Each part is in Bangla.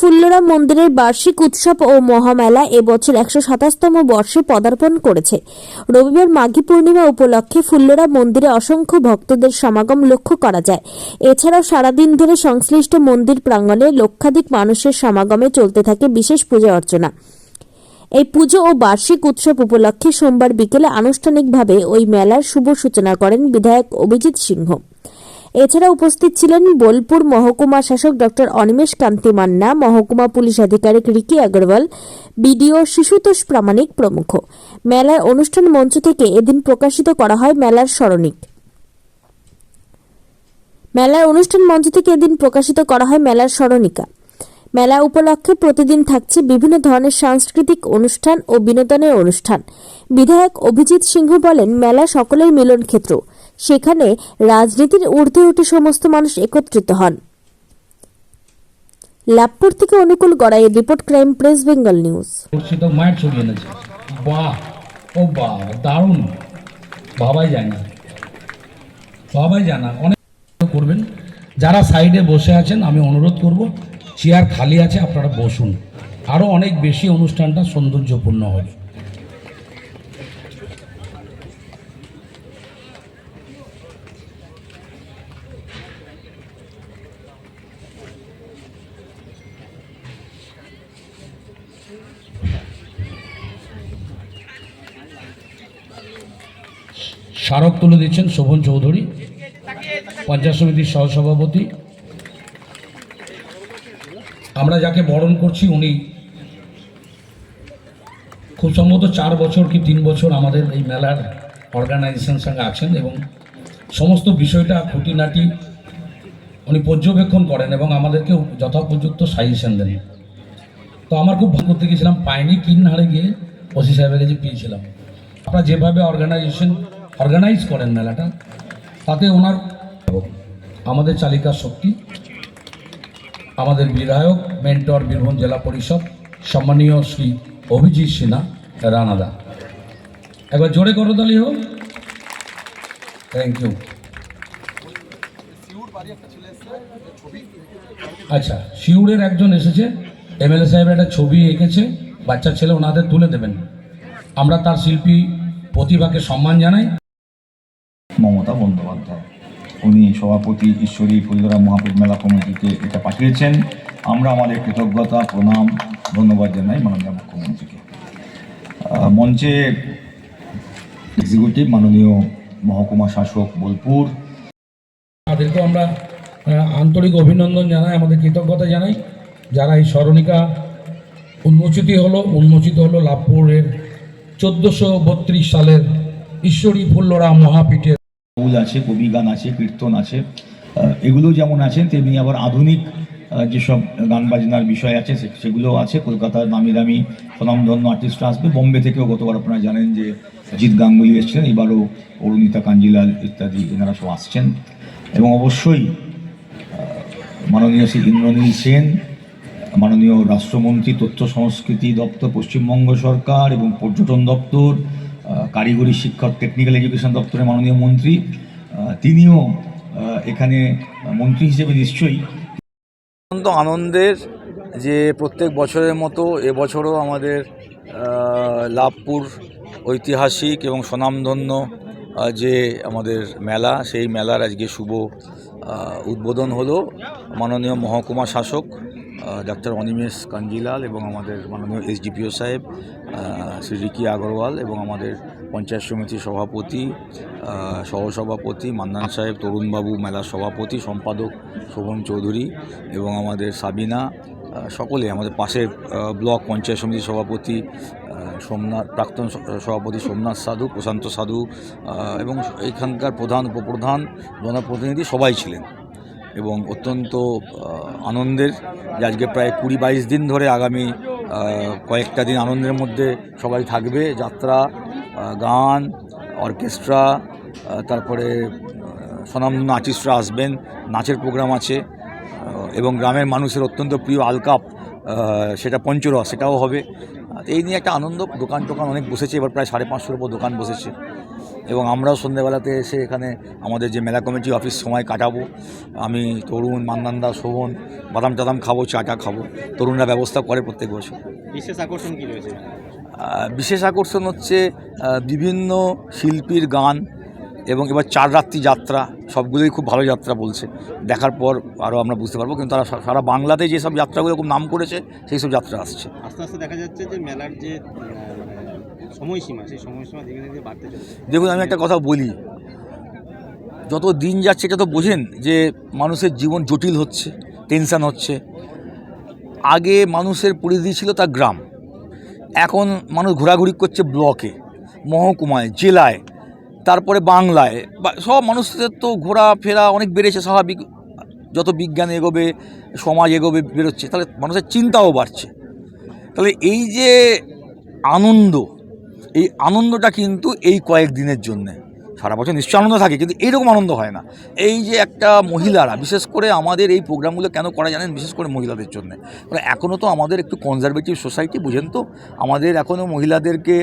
ফুল্লরা মন্দিরের বার্ষিক উৎসব ও মহামেলা এবছর একশো সাতাশতম বর্ষে পদার্পণ করেছে। রবিবার মাঘী পূর্ণিমা উপলক্ষে ফুল্লরা মন্দিরে অসংখ্য ভক্তদের সমাগম লক্ষ্য করা যায়। এছাড়াও সারাদিন ধরে সংশ্লিষ্ট মন্দির প্রাঙ্গণে লক্ষাধিক মানুষের সমাগমে চলতে থাকে বিশেষ পূজা অর্চনা। এই পুজো ও বার্ষিক উৎসব উপলক্ষে সোমবার বিকেলে আনুষ্ঠানিকভাবে ওই মেলার শুভ সূচনা করেন বিধায়ক অভিজিৎ সিংহ। এছাড়া উপস্থিত ছিলেন বোলপুর মহকুমা শাসক ডক্টর অনিমেষ কান্তি মান্না, মহকুমা পুলিশ আধিকারিক রিকি আগরওয়াল, বিডিও শিশুতোষ প্রামাণিক প্রমুখ। মেলার অনুষ্ঠান মঞ্চ থেকে এদিন প্রকাশিত করা হয় মেলার স্মরণিক। মেলার অনুষ্ঠান মঞ্চ থেকে এদিন প্রকাশিত করা হয় মেলার স্মরণিকা। মেলা উপলক্ষে প্রতিদিন থাকছে বিভিন্ন ধরনের সাংস্কৃতিক অনুষ্ঠান ও বিনোদনের অনুষ্ঠান। বিধায়ক অভিজিৎ সিংহ বলেন, মেলা সকলের মিলন ক্ষেত্র সেখানে রাজনীতির ঊর্ধ্বে উঠে সমস্ত মানুষ একত্রিত হন। লাভপুর থেকে Anukul গড়াইয়ের report crime press, Bengal news. বাহ! ও বাহ! দারুণ! ভাবাই যায় না ভাবাই যায় না অনেক করবেন। যারা সাইডে বসে আছেন, আমি অনুরোধ করব, চেয়ার খালি আছে, আপনারা বসুন। আরও অনেক বেশি অনুষ্ঠানটা সৌন্দর্যপূর্ণ হবে। স্মারক তুলে দিচ্ছেন শোভন চৌধুরী, পঞ্চায়েত সমিতির সহসভাপতি। আমরা যাকে বরণ করছি উনি খুব সম্ভবত চার বছর কি তিন বছর আমাদের এই মেলার অর্গানাইজেশন সঙ্গে আছেন এবং সমস্ত বিষয়টা খুঁটিনাটি উনি পর্যবেক্ষণ করেন এবং আমাদেরকে যথোপযুক্ত সাজেশন দেন। তো আমার খুব ভালো করতে গেছিলাম, পাইনি কিন হারে গিয়ে ওসি সাহেবের কাছে পেয়েছিলাম। আপনারা যেভাবে অর্গানাইজেশন অর্গানাইজ করেন মেলাটা। তাতে ওনার আমাদের চালিকা শক্তি, আমাদের বিধায়ক মেন্টর বীরভূম জেলা পরিষদ, সম্মানীয় শ্রী অভিজিৎ সিনহা, রানাদা। একবার জোরে করতালি হোক। থ্যাংক ইউ আচ্ছা শিউরের একজন এসেছে, এমএলএ সাহেবের একটা ছবি এঁকেছে, বাচ্চা ছেলে ওনাদের তুলে দেবেন। আমরা তার শিল্পী প্রতিভাকে সম্মান জানাই। মমতা বন্দ্যোপাধ্যায়। উনি সভাপতি, ঈশ্বরী ফুলদরা মহাপুর মেলা কমিটিকে এটা পাঠিয়েছেন। আমরা আমাদের কৃতজ্ঞতা, প্রণাম, ধন্যবাদ জানাই মাননীয় মুখ্যমন্ত্রীকে। মঞ্চে এক্সিকিউটিভ মাননীয় মহকুমা শাসক বোলপুর। তাদেরকেও আমরা আন্তরিক অভিনন্দন জানাই, আমাদের কৃতজ্ঞতা জানাই। যারা এই স্মরণিকা উন্মোচিত হলো উন্মোচিত হলো লাভপুরের চোদ্দোশো সালের ঈশ্বরী ফুল্লরা মহাপীঠের ফুল আছে, কবি গান আছে, কীর্তন আছে এগুলো যেমন আছে তেমনি আবার আধুনিক যেসব গান বাজনার বিষয় আছে সেগুলো আছে। কলকাতার নামি দামি স্বনামধন্য আর্টিস্টরা আসবে। বোম্বে থেকেও গতবার আপনারা জানেন যে জিৎ গাঙ্গুলি এসছেন এবারও অরুণিতা কাঞ্জিলাল ইত্যাদি এনারা সব আসছেন। এবং অবশ্যই মাননীয় শ্রী ইন্দ্রনীল সেন, মাননীয় রাষ্ট্রমন্ত্রী, তথ্য সংস্কৃতি দপ্তর, পশ্চিমবঙ্গ সরকার এবং পর্যটন দপ্তর কারিগরি শিক্ষক টেকনিক্যাল এডুকেশন দপ্তরের মাননীয় মন্ত্রী তিনিও এখানে মন্ত্রী হিসেবে নিশ্চয়ই। অত্যন্ত আনন্দের যে প্রত্যেক বছরের মতো এবছরও আমাদের লাভপুর ঐতিহাসিক এবং স্বনামধন্য যে আমাদের মেলা, সেই মেলার আজকে শুভ উদ্বোধন হলো মাননীয় মহকুমা শাসক ডাক্তার অনিমেষ কাঞ্জিলাল এবং আমাদের মাননীয় এসডিপিও সাহেব শ্রী রিকি আগরওয়াল এবং আমাদের পঞ্চায়েত সমিতির সভাপতি সহসভাপতি মান্নান সাহেব, তরুণবাবু মেলার সভাপতি, সম্পাদক শোভন চৌধুরী এবং আমাদের সাবিনা সকলে আমাদের পাশের ব্লক পঞ্চায়েত সমিতির সভাপতি সোমনাথ, প্রাক্তন সভাপতি সোমনাথ সাধু, প্রশান্ত সাধু এবং এখানকার প্রধান, উপপ্রধান, জনপ্রতিনিধি সবাই ছিলেন। এবং অত্যন্ত আনন্দের যে আজকে প্রায় কুড়ি বাইশ দিন ধরে আগামী কয়েকটা দিন আনন্দের মধ্যে সবাই থাকবে। যাত্রা গান, অর্কেস্ট্রা তারপরে স্বনামধন্য আর্টিস্টরা আসবেন, নাচের প্রোগ্রাম আছে এবং গ্রামের মানুষের অত্যন্ত প্রিয় আলকাপ সেটা পঞ্চরস, সেটাও হবে। এই নিয়ে একটা আনন্দ দোকান টোকান অনেক বসেছে, এবার প্রায় সাড়ে পাঁচশোর উপর দোকান বসেছে। এবং আমরাও সন্ধ্যেবেলাতে এসে এখানে আমাদের যে মেলা কমিটি অফিস সময় কাটাবো। আমি তরুণ মান্নান্দা শোভন বাদাম টাদাম খাব চাটা খাব। তরুণরা ব্যবস্থা করে প্রত্যেক বছর। বিশেষ আকর্ষণ কি রয়েছে? বিশেষ আকর্ষণ হচ্ছে বিভিন্ন শিল্পীর গান এবং এবার চার রাত্রি যাত্রা সবগুলোই খুব ভালো যাত্রা বলছে। দেখার পর আরও আমরা বুঝতে পারব কিন্তু তারা সারা বাংলাতে যেসব যাত্রাগুলো খুব নাম করেছে সেই সব যাত্রা আসছে। আস্তে আস্তে দেখা যাচ্ছে যে মেলার যে সময়সীমা, সেই সময়সীমা ধীরে ধীরে বাড়তে চলেছে। দেখুন, আমি একটা কথা বলি। যত দিন যাচ্ছে, এটা তো বোঝেন যে মানুষের জীবন জটিল হচ্ছে টেনশান হচ্ছে। আগে মানুষের পরিধি ছিল তার গ্রাম। এখন মানুষ ঘোরাঘুরি করছে ব্লকে, মহকুমায়, জেলায়, তারপরে বাংলায়। সব মানুষদের তো ঘোরাফেরা অনেক বেড়েছে, স্বাভাবিক। যত বিজ্ঞান এগোবে, সমাজ এগোবে, বেরোচ্ছে, তাহলে মানুষের চিন্তাও বাড়ছে। তাহলে এই যে আনন্দ এই আনন্দটা কিন্তু এই কয়েক দিনের জন্যে। সারা বছর নিশ্চয় আনন্দ থাকে, কিন্তু এইরকম আনন্দ হয় না। এই যে একটা মহিলারা, বিশেষ করে আমাদের এই প্রোগ্রামগুলো কেন করা জানেন বিশেষ করে মহিলাদের জন্য? মানে এখনও তো আমাদের একটু কনজারভেটিভ সোসাইটি বুঝেন তো? আমাদের এখনও মহিলাদেরকে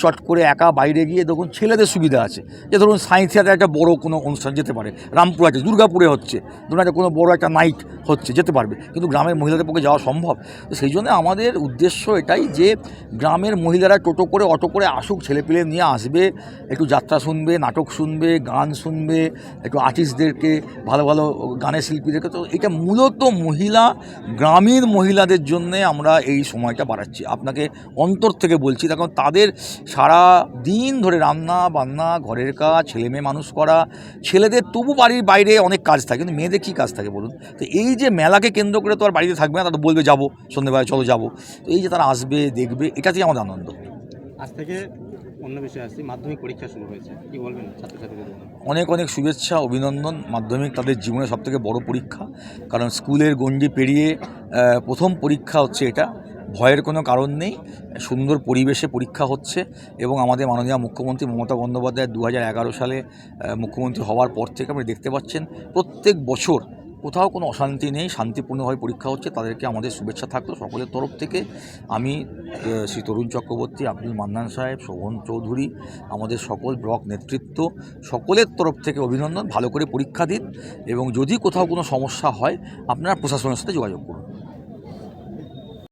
চট করে একা বাইরে গিয়ে দেখুন ছেলেদের সুবিধা আছে। যে ধরুন সায়েন্স থিয়েটার একটা বড় কোনো অনুষ্ঠান যেতে পারে, রামপুর আছে, দুর্গাপুরে হচ্ছে, ধরুন একটা কোনো বড় একটা নাইট হচ্ছে, যেতে পারবে। কিন্তু গ্রামের মহিলাদের পক্ষে যাওয়া সম্ভব। তো সেই জন্য আমাদের উদ্দেশ্য এটাই যে, গ্রামের মহিলারা টোটো করে, অটো করে আসুক, ছেলেপিলে নিয়ে আসবে, একটু যাত্রা শুনবে নাটক শুনবে, গান শুনবে, একটু আর্টিস্টদেরকে ভালো ভালো গানের শিল্পীদেরকে। তো এটা মূলত মহিলা, গ্রামীণ মহিলাদের জন্যে আমরা এই সময়টা বাড়াচ্ছি। আপনাকে অন্তর থেকে বলছি, দেখুন, তাদের সারা দিন ধরে রান্না বান্না, ঘরের কাজ, ছেলে মেয়ে মানুষ করা, ছেলেদের তবু বাড়ির বাইরে অনেক কাজ থাকে, কিন্তু মেয়েদের কী কাজ থাকে বলুন? তো এই যে মেলাকে কেন্দ্র করে তো আর বাড়িতে থাকবে না, তারা বলবে, যাব সন্ধ্যেবেলায় চলো, যাব। তো এই যে তারা আসবে, দেখবে এটাতেই আমাদের আনন্দ। আজ থেকে অন্য আসছি, মাধ্যমিক পরীক্ষা শুরু হয়েছে। কি বলবেন ছাত্রছাত্রীদের অনেক অনেক শুভেচ্ছা, অভিনন্দন। মাধ্যমিক তাদের জীবনে সবথেকে বড় পরীক্ষা। কারণ স্কুলের গণ্ডি পেরিয়ে প্রথম পরীক্ষা হচ্ছে এটা। ভয়ের কোনো কারণ নেই। সুন্দর পরিবেশে পরীক্ষা হচ্ছে এবং আমাদের মাননীয় মুখ্যমন্ত্রী মমতা বন্দ্যোপাধ্যায় দু হাজার এগারো সালে মুখ্যমন্ত্রী হওয়ার পর থেকে আপনি দেখতে পাচ্ছেন প্রত্যেক বছর কোথাও কোনো অশান্তি নেই, শান্তিপূর্ণভাবে পরীক্ষা হচ্ছে, তাদেরকে আমাদের শুভেচ্ছা থাকল। সকলের তরফ থেকে আমি শ্রী তরুণ চক্রবর্তী, আব্দুল মান্নান সাহেব, শোভন চৌধুরী, আমাদের সকল ব্লক নেতৃত্ব, সকলের তরফ থেকে অভিনন্দন। ভালো করে পরীক্ষা দিন এবং যদি কোথাও কোনো সমস্যা হয়, আপনারা প্রশাসনের সাথে যোগাযোগ করুন।